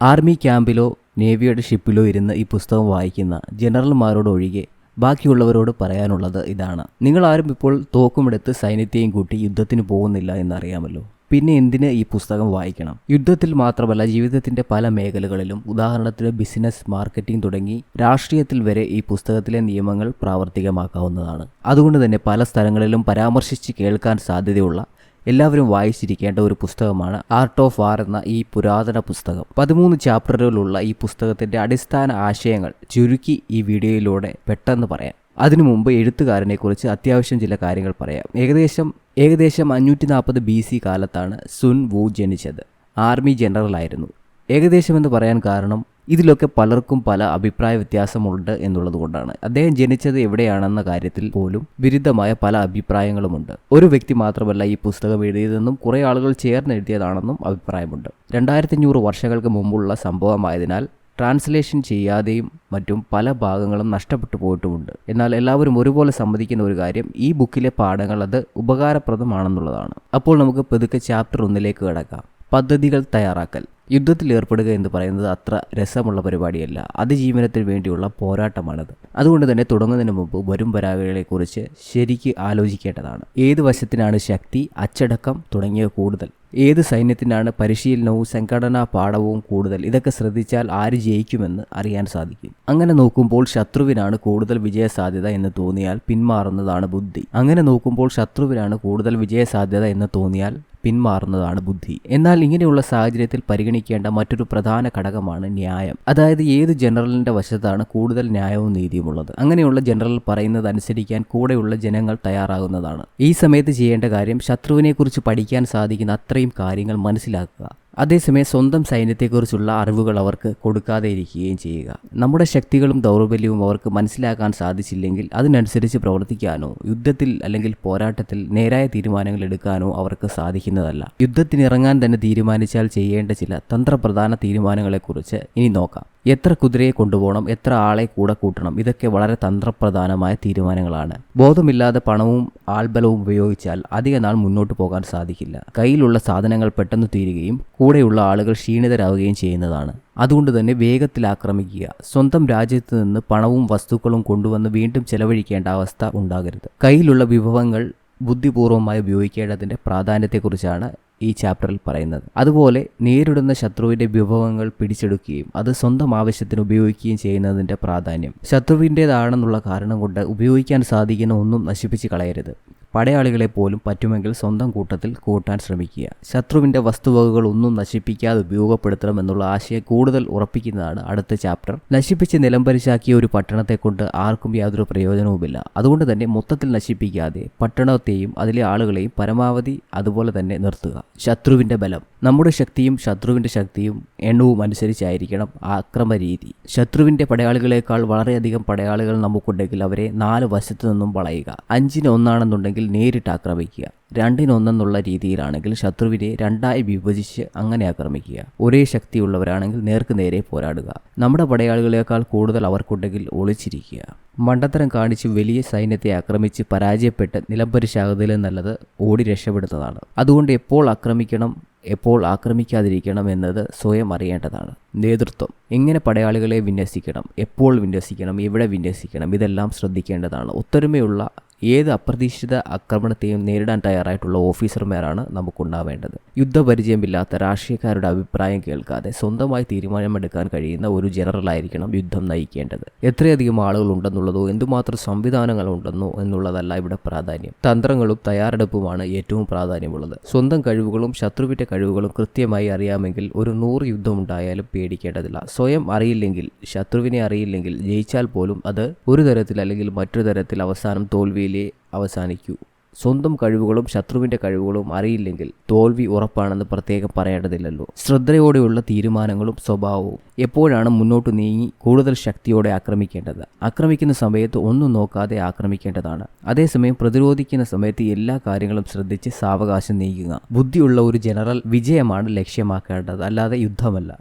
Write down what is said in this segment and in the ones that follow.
Army ക്യാമ്പിലോ നേവിയുടെ ഷിപ്പിലോ ഇരുന്ന് ഈ പുസ്തകം വായിക്കുന്ന ജനറൽമാരോട് ഒഴികെ ബാക്കിയുള്ളവരോട് പറയാനുള്ളത് ഇതാണ്. നിങ്ങൾ ആരും ഇപ്പോൾ തോക്കുമെടുത്ത് സൈന്യത്തെയും കൂട്ടി യുദ്ധത്തിന് പോകുന്നില്ല എന്നറിയാമല്ലോ. പിന്നെ എന്തിന് ഈ പുസ്തകം വായിക്കണം? യുദ്ധത്തിൽ മാത്രമല്ല ജീവിതത്തിന്റെ പല മേഖലകളിലും ഉദാഹരണത്തിന് ബിസിനസ് മാർക്കറ്റിംഗ് തുടങ്ങി രാഷ്ട്രീയത്തിൽ വരെ ഈ പുസ്തകത്തിലെ നിയമങ്ങൾ പ്രാവർത്തികമാക്കാവുന്നതാണ്. അതുകൊണ്ട് തന്നെ പല സ്ഥലങ്ങളിലും പരാമർശിച്ച് കേൾക്കാൻ സാധ്യതയുള്ള എല്ലാവരും വായിച്ചിരിക്കേണ്ട ഒരു പുസ്തകമാണ് ആർട്ട് ഓഫ് വാർ എന്ന ഈ പുരാതന പുസ്തകം. പതിമൂന്ന് ചാപ്റ്ററുകളുള്ള ഈ പുസ്തകത്തിന്റെ അടിസ്ഥാന ആശയങ്ങൾ ചുരുക്കി ഈ വീഡിയോയിലൂടെ പെട്ടെന്ന് പറയാം. അതിനു മുമ്പ് എഴുത്തുകാരനെക്കുറിച്ച് അത്യാവശ്യം ചില കാര്യങ്ങൾ പറയാം. ഏകദേശം ഏകദേശം അഞ്ഞൂറ്റി നാൽപ്പത് ബി സി കാലത്താണ് സുൻ വു ജനിച്ചത്. ആർമി ജനറലായിരുന്നു ഏകദേശം എന്ന് പറയാൻ കാരണം ഇതിലൊക്കെ പലർക്കും പല അഭിപ്രായ വ്യത്യാസമുണ്ട് എന്നുള്ളത് കൊണ്ടാണ്. അദ്ദേഹം ജനിച്ചത് എവിടെയാണെന്ന കാര്യത്തിൽ പോലും വിരുദ്ധമായ പല അഭിപ്രായങ്ങളുമുണ്ട്. ഒരു വ്യക്തി മാത്രമല്ല ഈ പുസ്തകം എഴുതിയതെന്നും കുറേ ആളുകൾ ചേർന്ന് എഴുതിയതാണെന്നും അഭിപ്രായമുണ്ട്. രണ്ടായിരത്തി അഞ്ഞൂറ് വർഷങ്ങൾക്ക് മുമ്പുള്ള സംഭവമായതിനാൽ ട്രാൻസ്ലേഷൻ ചെയ്യാതെയും മറ്റും പല ഭാഗങ്ങളും നഷ്ടപ്പെട്ടു പോയിട്ടുമുണ്ട്. എന്നാൽ എല്ലാവരും ഒരുപോലെ സമ്മതിക്കുന്ന ഒരു കാര്യം ഈ ബുക്കിലെ പാഠങ്ങൾ അത് ഉപകാരപ്രദമാണെന്നുള്ളതാണ്. അപ്പോൾ നമുക്ക് പതുക്കെ ചാപ്റ്റർ ഒന്നിലേക്ക് കിടക്കാം. പദ്ധതികൾ തയ്യാറാക്കൽ. യുദ്ധത്തിൽ ഏർപ്പെടുക എന്ന് പറയുന്നത് അത്ര രസമുള്ള പരിപാടിയല്ല. അതിജീവനത്തിന് വേണ്ടിയുള്ള പോരാട്ടമാണത്. അതുകൊണ്ട് തന്നെ തുടങ്ങുന്നതിന് മുമ്പ് വരും വരാവുകളെക്കുറിച്ച് ശരിക്ക് ആലോചിക്കേണ്ടതാണ്. ഏത് വശത്തിനാണ് ശക്തി അച്ചടക്കം തുടങ്ങിയ കൂടുതൽ? ഏത് സൈന്യത്തിനാണ് പരിശീലനവും സംഘടനാ പാഠവും കൂടുതൽ? ഇതൊക്കെ ശ്രദ്ധിച്ചാൽ ആര് ജയിക്കുമെന്ന് അറിയാൻ സാധിക്കും. അങ്ങനെ നോക്കുമ്പോൾ ശത്രുവിനാണ് കൂടുതൽ വിജയസാധ്യത എന്ന് തോന്നിയാൽ പിന്മാറുന്നതാണ് ബുദ്ധി. അങ്ങനെ നോക്കുമ്പോൾ ശത്രുവിനാണ് കൂടുതൽ വിജയസാധ്യത എന്ന് തോന്നിയാൽ പിന്മാറുന്നതാണ് ബുദ്ധി. എന്നാൽ ഇങ്ങനെയുള്ള സാഹചര്യത്തിൽ പരിഗണിക്കേണ്ട മറ്റൊരു പ്രധാന ഘടകമാണ് ന്യായം. അതായത് ഏത് ജനറലിന്റെ വശത്താണ് കൂടുതൽ ന്യായവും നീതിയുമുള്ളത്? അങ്ങനെയുള്ള ജനറൽ പറയുന്നത് അനുസരിക്കാൻ കൂടെയുള്ള ജനങ്ങൾ തയ്യാറാകുന്നതാണ്. ഈ സമയത്ത് ചെയ്യേണ്ട കാര്യം ശത്രുവിനെക്കുറിച്ച് പഠിക്കാൻ സാധിക്കുന്ന അത്രയും കാര്യങ്ങൾ മനസ്സിലാക്കുക. അതേസമയം സ്വന്തം സൈന്യത്തെക്കുറിച്ചുള്ള അറിവുകൾ അവർക്ക് കൊടുക്കാതെ ഇരിക്കുകയും ചെയ്യുക. നമ്മുടെ ശക്തികളും ദൗർബല്യവും അവർക്ക് മനസ്സിലാക്കാൻ സാധിച്ചില്ലെങ്കിൽ അതിനനുസരിച്ച് പ്രവർത്തിക്കാനോ യുദ്ധത്തിൽ അല്ലെങ്കിൽ പോരാട്ടത്തിൽ നേരായ തീരുമാനങ്ങൾ എടുക്കാനോ അവർക്ക് സാധിക്കുന്നതല്ല. യുദ്ധത്തിനിറങ്ങാൻ തന്നെ തീരുമാനിച്ചാൽ ചെയ്യേണ്ട ചില തന്ത്രപ്രധാന തീരുമാനങ്ങളെക്കുറിച്ച് ഇനി നോക്കാം. എത്ര കുതിരയെ കൊണ്ടുപോകണം എത്ര ആളെ കൂടെ കൂട്ടണം ഇതൊക്കെ വളരെ തന്ത്രപ്രധാനമായ തീരുമാനങ്ങളാണ്. ബോധമില്ലാതെ പണവും ആൾബലവും ഉപയോഗിച്ചാൽ അധിക നാൾ മുന്നോട്ട് പോകാൻ സാധിക്കില്ല. കയ്യിലുള്ള സാധനങ്ങൾ പെട്ടെന്ന് തീരുകയും കൂടെയുള്ള ആളുകൾ ക്ഷീണിതരാവുകയും ചെയ്യുന്നതാണ്. അതുകൊണ്ട് തന്നെ വേഗത്തിൽ ആക്രമിക്കുക. സ്വന്തം രാജ്യത്ത് നിന്ന് പണവും വസ്തുക്കളും കൊണ്ടുവന്ന് വീണ്ടും ചെലവഴിക്കേണ്ട അവസ്ഥ ഉണ്ടാകരുത്. കയ്യിലുള്ള വിഭവങ്ങൾ ബുദ്ധിപൂർവമായി ഉപയോഗിക്കേണ്ടതിന്റെ പ്രാധാന്യത്തെക്കുറിച്ചാണ് ഈ ചാപ്റ്ററിൽ പറയുന്നത്. അതുപോലെ നേരിടുന്ന ശത്രുവിന്റെ വിഭവങ്ങൾ പിടിച്ചെടുക്കുകയും അത് സ്വന്തം ആവശ്യത്തിന് ഉപയോഗിക്കുകയും ചെയ്യുന്നതിന്റെ പ്രാധാന്യം. ശത്രുവിന്റെതാണെന്നുള്ള കാരണം കൊണ്ട് ഉപയോഗിക്കാൻ സാധിക്കുന്ന ഒന്നും നശിപ്പിച്ച് കളയരുത്. പടയാളികളെ പോലും പറ്റുമെങ്കിൽ സ്വന്തം കൂട്ടത്തിൽ കൂട്ടാൻ ശ്രമിക്കുക. ശത്രുവിന്റെ വസ്തുവകകൾ ഒന്നും നശിപ്പിക്കാതെ ഉപയോഗപ്പെടുത്തണം എന്നുള്ള ആശയം കൂടുതൽ ഉറപ്പിക്കുന്നതാണ് അടുത്ത ചാപ്റ്റർ. നശിപ്പിച്ച് നിലംപരിശാക്കിയ ഒരു പട്ടണത്തെക്കൊണ്ട് ആർക്കും യാതൊരു പ്രയോജനവുമില്ല. അതുകൊണ്ട് തന്നെ മൊത്തത്തിൽ നശിപ്പിക്കാതെ പട്ടണത്തെയും അതിലെ ആളുകളെയും പരമാവധി അതുപോലെ തന്നെ നിർത്തുക. ശത്രുവിന്റെ ബലം. നമ്മുടെ ശക്തിയും ശത്രുവിന്റെ ശക്തിയും എണ്ണവും അനുസരിച്ചായിരിക്കണം ആക്രമ രീതി ശത്രുവിന്റെ പടയാളികളെക്കാൾ വളരെയധികം പടയാളികൾ നമുക്കുണ്ടെങ്കിൽ അവരെ നാല് വശത്തു നിന്നും വളയുക. അഞ്ചിന് ഒന്നാണെന്നുണ്ടെങ്കിൽ നേരിട്ട് ആക്രമിക്കുക. രണ്ടിനൊന്നെന്നുള്ള രീതിയിലാണെങ്കിൽ ശത്രുവിനെ രണ്ടായി വിഭജിച്ച് അങ്ങനെ ആക്രമിക്കുക. ഒരേ ശക്തിയുള്ളവരാണെങ്കിൽ നേർക്ക് നേരെ പോരാടുക. നമ്മുടെ പടയാളികളേക്കാൾ കൂടുതൽ അവർക്കുണ്ടെങ്കിൽ ഒളിച്ചിരിക്കുക. മണ്ടത്തരം കാണിച്ച് വലിയ സൈന്യത്തെ ആക്രമിച്ച് പരാജയപ്പെട്ട് നിലംപരിശാകുന്നതിലും നല്ലത് ഓടി രക്ഷപ്പെടുന്നതാണ്. അതുകൊണ്ട് എപ്പോൾ ആക്രമിക്കണം എപ്പോൾ ആക്രമിക്കാതിരിക്കണം എന്നത് സ്വയം അറിയേണ്ടതാണ്. നേതൃത്വം. എങ്ങനെ പടയാളികളെ വിന്യസിക്കണം എപ്പോൾ വിന്യസിക്കണം എവിടെ വിന്യസിക്കണം ഇതെല്ലാം ശ്രദ്ധിക്കേണ്ടതാണ്. ഒത്തൊരുമയുള്ള ഏത് അപ്രതീക്ഷിത ആക്രമണത്തെയും നേരിടാൻ തയ്യാറായിട്ടുള്ള ഓഫീസർമാരാണ് നമുക്കുണ്ടാവേണ്ടത്. യുദ്ധപരിചയമില്ലാത്ത രാഷ്ട്രീയക്കാരുടെ അഭിപ്രായം കേൾക്കാതെ സ്വന്തമായി തീരുമാനമെടുക്കാൻ കഴിയുന്ന ഒരു ജനറലായിരിക്കണം യുദ്ധം നയിക്കേണ്ടത്. എത്രയധികം ആളുകൾ ഉണ്ടെന്നുള്ളതോ എന്തുമാത്രം സംവിധാനങ്ങൾ ഉണ്ടെന്നോ എന്നുള്ളതല്ല ഇവിടെ പ്രാധാന്യം. തന്ത്രങ്ങളും തയ്യാറെടുപ്പുമാണ് ഏറ്റവും പ്രാധാന്യമുള്ളത്. സ്വന്തം കഴിവുകളും ശത്രുവിന്റെ കഴിവുകളും കൃത്യമായി അറിയാമെങ്കിൽ ഒരു നൂറ് യുദ്ധമുണ്ടായാലും പേടിക്കേണ്ടതില്ല. സ്വയം അറിയില്ലെങ്കിൽ ശത്രുവിനെ അറിയില്ലെങ്കിൽ ജയിച്ചാൽ പോലും അത് ഒരു തരത്തിൽ അല്ലെങ്കിൽ മറ്റൊരു തരത്തിൽ അവസാനം തോൽവിയിലേ അവസാനിക്കൂ. സ്വന്തം കഴിവുകളും ശത്രുവിന്റെ കഴിവുകളും അറിയില്ലെങ്കിൽ തോൽവി ഉറപ്പാണെന്ന് പ്രത്യേകം പറയേണ്ടതില്ലല്ലോ. ശ്രദ്ധയോടെയുള്ള തീരുമാനങ്ങളും സ്വഭാവവും എപ്പോഴാണ് മുന്നോട്ട് നീങ്ങി കൂടുതൽ ശക്തിയോടെ ആക്രമിക്കേണ്ടത്? ആക്രമിക്കുന്ന സമയത്ത് ഒന്നും നോക്കാതെ ആക്രമിക്കേണ്ടതാണ്. അതേസമയം പ്രതിരോധിക്കുന്ന സമയത്ത് എല്ലാ കാര്യങ്ങളും ശ്രദ്ധിച്ച് സാവകാശം നീങ്ങുക. ബുദ്ധിയുള്ള ഒരു ജനറൽ വിജയമാണ് ലക്ഷ്യമാക്കേണ്ടത്. അല്ലാതെ യുദ്ധമല്ല.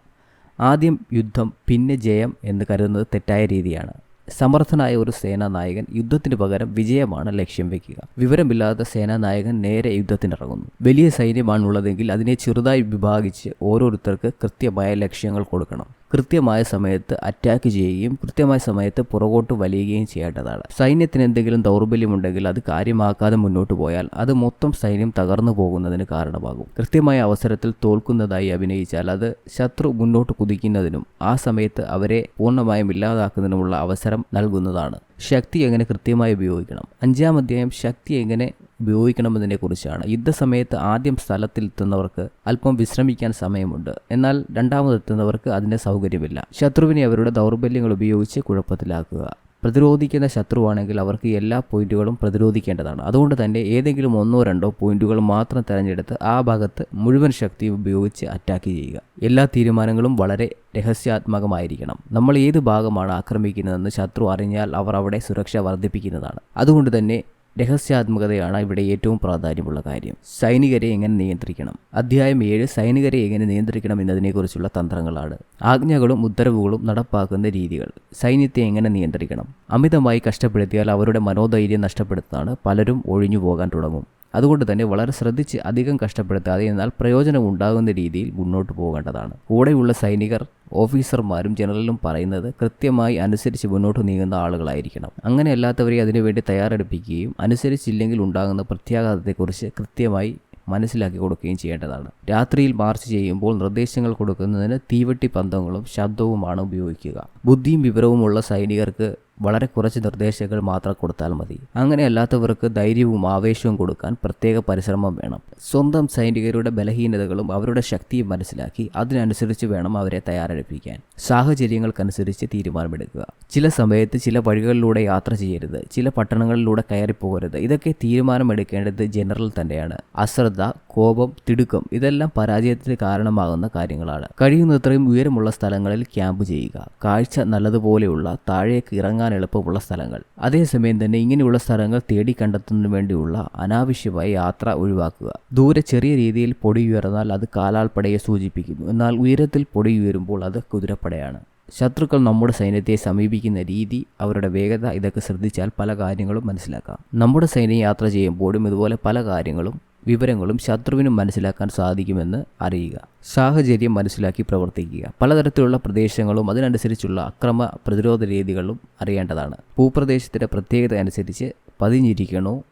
ആദ്യം യുദ്ധം പിന്നെ ജയം എന്ന് കരുതുന്നത് തെറ്റായ രീതിയാണ്. സമർത്ഥനായ ഒരു സേനാനായകൻ യുദ്ധത്തിന് പകരം വിജയമാണ് ലക്ഷ്യം വെക്കുക. വിവരമില്ലാത്ത സേനാനായകൻ നേരെ യുദ്ധത്തിനിറങ്ങുന്നു. വലിയ സൈന്യമാണുള്ളതെങ്കിൽ അതിനെ ചെറുതായി വിഭാഗിച്ച് ഓരോരുത്തർക്ക് കൃത്യമായ ലക്ഷ്യങ്ങൾ കൊടുക്കണം. കൃത്യമായ സമയത്ത് അറ്റാക്ക് ചെയ്യുകയും കൃത്യമായ സമയത്ത് പുറകോട്ട് വലിയുകയും ചെയ്യേണ്ടതാണ്. സൈന്യത്തിന് എന്തെങ്കിലും ദൗർബല്യമുണ്ടെങ്കിൽ അത് കാര്യമാക്കാതെ മുന്നോട്ട് പോയാൽ അത് മൊത്തം സൈന്യം തകർന്നു പോകുന്നതിന് കാരണമാകും. കൃത്യമായ അവസരത്തിൽ തോൽക്കുന്നതായി അഭിനയിച്ചാൽ അത് ശത്രു മുന്നോട്ട് കുതിക്കുന്നതിനും ആ സമയത്ത് അവരെ പൂർണമായും ഇല്ലാതാക്കുന്നതിനുമുള്ള അവസരം നൽകുന്നതാണ്. ശക്തി എങ്ങനെ കൃത്യമായി ഉപയോഗിക്കണം? അഞ്ചാം അധ്യായം ശക്തി എങ്ങനെ ഉപയോഗിക്കണമെന്നതിനെക്കുറിച്ചാണ്. യുദ്ധസമയത്ത് ആദ്യം സ്ഥലത്തിലെത്തുന്നവർക്ക് അല്പം വിശ്രമിക്കാൻ സമയമുണ്ട്. എന്നാൽ രണ്ടാമതെത്തുന്നവർക്ക് അതിന്റെ സൗകര്യമില്ല. ശത്രുവിനെ അവരുടെ ദൗർബല്യങ്ങൾ ഉപയോഗിച്ച് കുഴപ്പത്തിലാക്കുക. പ്രതിരോധിക്കുന്ന ശത്രുവാണെങ്കിൽ അവർക്ക് എല്ലാ പോയിന്റുകളും പ്രതിരോധിക്കേണ്ടതാണ്. അതുകൊണ്ട് തന്നെ ഏതെങ്കിലും ഒന്നോ രണ്ടോ പോയിന്റുകൾ മാത്രം തിരഞ്ഞെടുത്ത് ആ ഭാഗത്ത് മുഴുവൻ ശക്തി ഉപയോഗിച്ച് അറ്റാക്ക് ചെയ്യുക. എല്ലാ തീരുമാനങ്ങളും വളരെ രഹസ്യാത്മകമായിരിക്കണം. നമ്മൾ ഏത് ഭാഗമാണ് ആക്രമിക്കുന്നതെന്ന് ശത്രു അറിഞ്ഞാൽ അവർ അവിടെ സുരക്ഷ വർദ്ധിപ്പിക്കുന്നതാണ്. അതുകൊണ്ട് തന്നെ രഹസ്യാത്മകതയാണ് ഇവിടെ ഏറ്റവും പ്രാധാന്യമുള്ള കാര്യം. സൈനികരെ എങ്ങനെ നിയന്ത്രിക്കണം? അധ്യായം ഏഴ് സൈനികരെ എങ്ങനെ നിയന്ത്രിക്കണം എന്നതിനെക്കുറിച്ചുള്ള തന്ത്രങ്ങളാണ്. ആജ്ഞകളും ഉത്തരവുകളും നടപ്പാക്കുന്ന രീതികൾ. സൈന്യത്തെ എങ്ങനെ നിയന്ത്രിക്കണം? അമിതമായി കഷ്ടപ്പെടുത്തിയാൽ അവരുടെ മനോധൈര്യം നഷ്ടപ്പെടുത്താണ് പലരും ഒഴിഞ്ഞു പോകാൻ തുടങ്ങും. അതുകൊണ്ട് തന്നെ വളരെ ശ്രദ്ധിച്ച് അധികം കഷ്ടപ്പെടുത്താതെ എന്നാൽ പ്രയോജനം ഉണ്ടാകുന്ന രീതിയിൽ മുന്നോട്ട് പോകേണ്ടതാണ്. കൂടെയുള്ള സൈനികർ ഓഫീസർമാരും ജനറലും പറയുന്നത് കൃത്യമായി അനുസരിച്ച് മുന്നോട്ട് നീങ്ങുന്ന ആളുകളായിരിക്കണം. അങ്ങനെ അങ്ങനെയല്ലാത്തവരെ അതിനുവേണ്ടി തയ്യാറെടുപ്പിക്കുകയും അനുസരിച്ചില്ലെങ്കിൽ ഉണ്ടാകുന്ന പ്രത്യാഘാതത്തെക്കുറിച്ച് കൃത്യമായി മനസ്സിലാക്കി കൊടുക്കുകയും ചെയ്യേണ്ടതാണ്. രാത്രിയിൽ മാർച്ച് ചെയ്യുമ്പോൾ നിർദ്ദേശങ്ങൾ കൊടുക്കുന്നതിന് തീവെട്ടി പന്തങ്ങളും ശബ്ദവുമാണ് ഉപയോഗിക്കുക. ബുദ്ധിയും വിവരവുമുള്ള സൈനികർക്ക് വളരെ കുറച്ച് നിർദ്ദേശങ്ങൾ മാത്രം കൊടുത്താൽ മതി. അങ്ങനെ അല്ലാത്തവർക്ക് ധൈര്യവും ആവേശവും കൊടുക്കാൻ പ്രത്യേക പരിശ്രമം വേണം. സ്വന്തം സൈനികരുടെ ബലഹീനതകളും അവരുടെ ശക്തിയും മനസ്സിലാക്കി അതിനനുസരിച്ച് വേണം അവരെ തയ്യാറെടുപ്പിക്കാൻ. സാഹചര്യങ്ങൾക്കനുസരിച്ച് തീരുമാനമെടുക്കുക. ചില സമയത്ത് ചില വഴികളിലൂടെ യാത്ര ചെയ്യരുത്. ചില പട്ടണങ്ങളിലൂടെ കയറിപ്പോകരുത്. ഇതൊക്കെ തീരുമാനമെടുക്കേണ്ടത് ജനറൽ തന്നെയാണ്. അശ്രദ്ധ കോപം തിടുക്കം ഇതെല്ലാം പരാജയത്തിന് കാരണമാകുന്ന കാര്യങ്ങളാണ്. കഴിയുന്നത്രയും ഉയരമുള്ള സ്ഥലങ്ങളിൽ ക്യാമ്പ് ചെയ്യുക. കാഴ്ച നല്ലതുപോലെയുള്ള താഴേക്ക് ഇറങ്ങാൻ എളുപ്പമുള്ള സ്ഥലങ്ങൾ. അതേസമയം തന്നെ ഇങ്ങനെയുള്ള സ്ഥലങ്ങൾ തേടി കണ്ടെത്തുന്നതിന് വേണ്ടിയുള്ള അനാവശ്യമായ യാത്ര ഒഴിവാക്കുക. ദൂരെ ചെറിയ രീതിയിൽ പൊടി ഉയർന്നാൽ അത് കാലാൾപ്പടയെ സൂചിപ്പിക്കുന്നു. എന്നാൽ ഉയരത്തിൽ പൊടി ഉയരുമ്പോൾ അത് കുതിരപ്പടയാണ്. ശത്രുക്കൾ നമ്മുടെ സൈന്യത്തെ സമീപിക്കുന്ന രീതി അവരുടെ വേഗത ഇതൊക്കെ ശ്രദ്ധിച്ചാൽ പല കാര്യങ്ങളും മനസ്സിലാക്കാം. നമ്മുടെ സൈന്യം യാത്ര ചെയ്യുമ്പോഴും ഇതുപോലെ പല കാര്യങ്ങളും വിവരങ്ങളും ശത്രുവിനും മനസ്സിലാക്കാൻ സാധിക്കുമെന്ന് അറിയുക. സാഹചര്യം മനസ്സിലാക്കി പ്രവർത്തിക്കുക. പലതരത്തിലുള്ള പ്രദേശങ്ങളും അതിനനുസരിച്ചുള്ള അക്രമ പ്രതിരോധ രീതികളും അറിയേണ്ടതാണ്. ഭൂപ്രദേശത്തിന്റെ പ്രത്യേകത അനുസരിച്ച് പതിഞ്ഞിരിക്കണോ?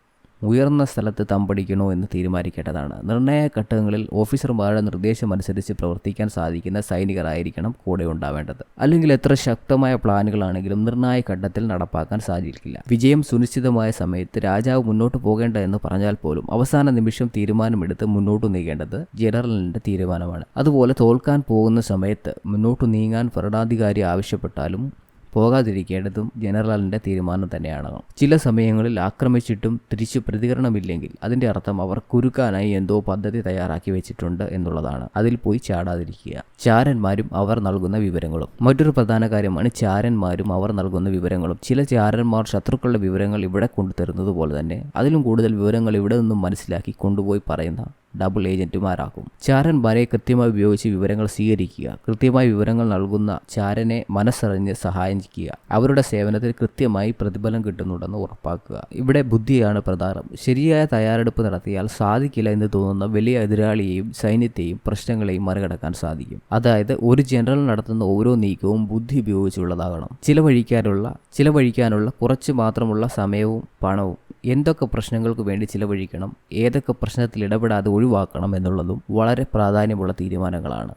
ഉയർന്ന സ്ഥലത്ത് തമ്പടിക്കണോ എന്ന് തീരുമാനിക്കേണ്ടതാണ്. നിർണായ ഘട്ടങ്ങളിൽ ഓഫീസർമാരുടെ നിർദ്ദേശം അനുസരിച്ച് പ്രവർത്തിക്കാൻ സാധിക്കുന്ന സൈനികരായിരിക്കണം കൂടെ ഉണ്ടാവേണ്ടത്. അല്ലെങ്കിൽ എത്ര ശക്തമായ പ്ലാനുകളാണെങ്കിലും നിർണായ ഘട്ടത്തിൽ നടപ്പാക്കാൻ സാധിക്കില്ല. വിജയം സുനിശ്ചിതമായ സമയത്ത് രാജാവ് മുന്നോട്ട് പോകേണ്ട എന്ന് പറഞ്ഞാൽ പോലും അവസാന നിമിഷം തീരുമാനമെടുത്ത് മുന്നോട്ട് നീങ്ങേണ്ടത് ജനറലിന്റെ തീരുമാനമാണ്. അതുപോലെ തോൽക്കാൻ പോകുന്ന സമയത്ത് മുന്നോട്ട് നീങ്ങാൻ ഭരണാധികാരി ആവശ്യപ്പെട്ടാലും പോകാതിരിക്കേണ്ടതും ജനറലിന്റെ തീരുമാനം തന്നെയാണ്. ചില സമയങ്ങളിൽ ആക്രമിച്ചിട്ടും തിരിച്ചു പ്രതികരണമില്ലെങ്കിൽ അതിന്റെ അർത്ഥം അവർ കുരുക്കാനായി എന്തോ പദ്ധതി തയ്യാറാക്കി വെച്ചിട്ടുണ്ട് എന്നുള്ളതാണ്. അതിൽ പോയി ചാടാതിരിക്കുക. ചാരന്മാരും അവർ നൽകുന്ന വിവരങ്ങളും. മറ്റൊരു പ്രധാന കാര്യമാണ് ചാരന്മാരും അവർ നൽകുന്ന വിവരങ്ങളും. ചില ചാരന്മാർ ശത്രുക്കളുടെ വിവരങ്ങൾ ഇവിടെ കൊണ്ടുതരുന്നത് പോലെ തന്നെ അതിലും കൂടുതൽ വിവരങ്ങൾ ഇവിടെ നിന്നും മനസ്സിലാക്കി കൊണ്ടുപോയി പറയുന്ന ഡബിൾ ഏജന്റുമാരാക്കും ചാരന്മാരെ കൃത്യമായി ഉപയോഗിച്ച് വിവരങ്ങൾ സ്വീകരിക്കുക. കൃത്യമായി വിവരങ്ങൾ നൽകുന്ന ചാരനെ മനസ്സറിഞ്ഞ് സഹായം ചെയ്യുക അവരുടെ സേവനത്തിൽ കൃത്യമായി പ്രതിഫലം കിട്ടുന്നുണ്ടെന്ന് ഉറപ്പാക്കുക. ഇവിടെ ബുദ്ധിയാണ് പ്രധാനം. ശരിയായ തയ്യാറെടുപ്പ് നടത്തിയാൽ സാധിക്കില്ല എന്ന് തോന്നുന്ന വലിയ എതിരാളിയെയും സൈന്യത്തെയും പ്രശ്നങ്ങളെയും മറികടക്കാൻ സാധിക്കും. അതായത് ഒരു ജനറൽ നടത്തുന്ന ഓരോ നീക്കവും ബുദ്ധി ഉപയോഗിച്ചുള്ളതാകണം. ചിലവഴിക്കാനുള്ള ചിലവഴിക്കാനുള്ള കുറച്ച് മാത്രമുള്ള സമയവും പണവും എന്തൊക്കെ പ്രശ്നങ്ങൾക്ക് വേണ്ടി ചിലവഴിക്കണം ഏതൊക്കെ പ്രശ്നത്തിൽ ഇടപെടാതെ ഒഴിവാക്കണം എന്നുള്ളതും വളരെ പ്രാധാന്യമുള്ള തീരുമാനങ്ങളാണ്.